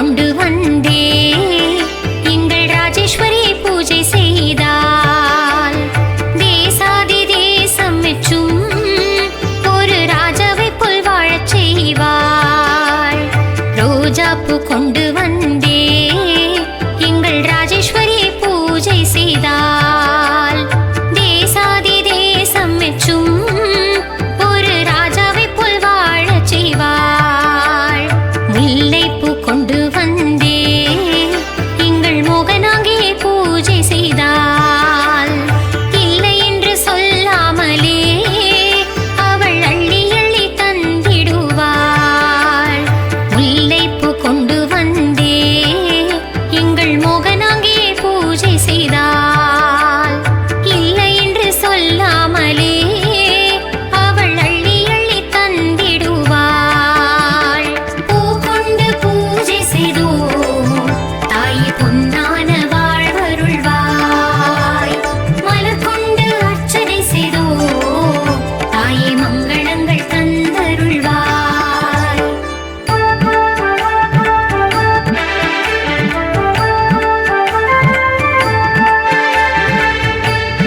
கொண்டு வந்தே. எங்கள் ராஜேஸ்வரி பூஜை செய்தால் தேசாதி தேசம் மெச்சும் ஒரு ராஜாவை போல் வாழச் செய்வாள். ரோஜாப்பு கொண்டு வந்தே. எங்கள் ராஜேஸ்வரி பூஜை செய்தால் தேசாதி தேசம் மெச்சும் ஒரு ராஜாவை போல் வாழச் செய்வாள்.